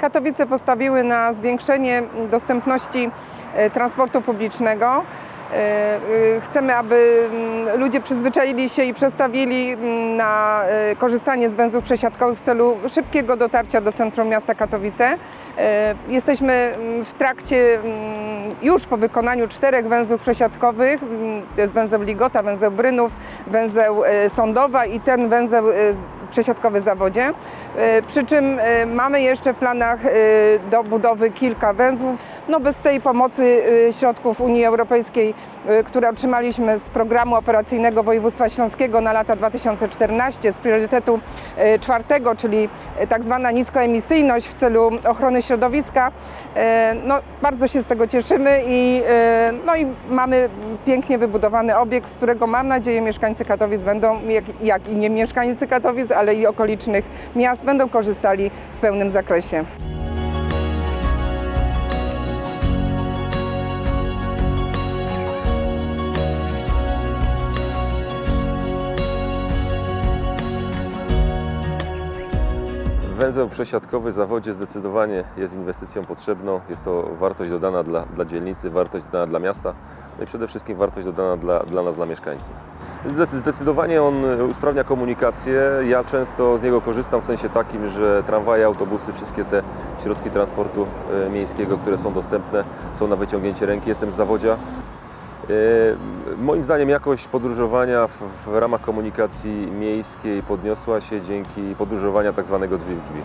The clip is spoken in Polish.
Katowice postawiły na zwiększenie dostępności e, transportu publicznego. E, e, Chcemy, aby mm, ludzie przyzwyczaili się i przestawili mm, na korzystanie z węzłów przesiadkowych w celu szybkiego dotarcia do centrum miasta Katowice. Jesteśmy mm, w trakcie, już po wykonaniu czterech węzłów przesiadkowych, mm, to jest węzeł Ligota, węzeł Brynów, węzeł e, Sądowa i ten węzeł e, przesiadkowy zawodzie. E, Przy czym e, mamy jeszcze w planach e, do budowy kilka węzłów. No bez tej pomocy środków Unii Europejskiej, które otrzymaliśmy z programu operacyjnego województwa śląskiego na lata 2014 z priorytetu czwartego, czyli tak zwana niskoemisyjność w celu ochrony środowiska. No, bardzo się z tego cieszymy i, no i mamy pięknie wybudowany obiekt, z którego mam nadzieję mieszkańcy Katowic będą, jak, jak i nie mieszkańcy Katowic, ale i okolicznych miast będą korzystali w pełnym zakresie. Węzeł przesiadkowy w zawodzie zdecydowanie jest inwestycją potrzebną. Jest to wartość dodana dla, dla dzielnicy, wartość dodana dla miasta, no i przede wszystkim wartość dodana dla, dla nas, dla mieszkańców. Zdecy- Zdecydowanie on usprawnia komunikację. Ja często z niego korzystam w sensie takim, że tramwaje, autobusy, wszystkie te środki transportu e, miejskiego, które są dostępne, są na wyciągnięcie ręki. Jestem z zawodzia. E, Moim zdaniem jakość podróżowania w, w ramach komunikacji miejskiej podniosła się dzięki podróżowania tak zwanego drzwi w drzwi.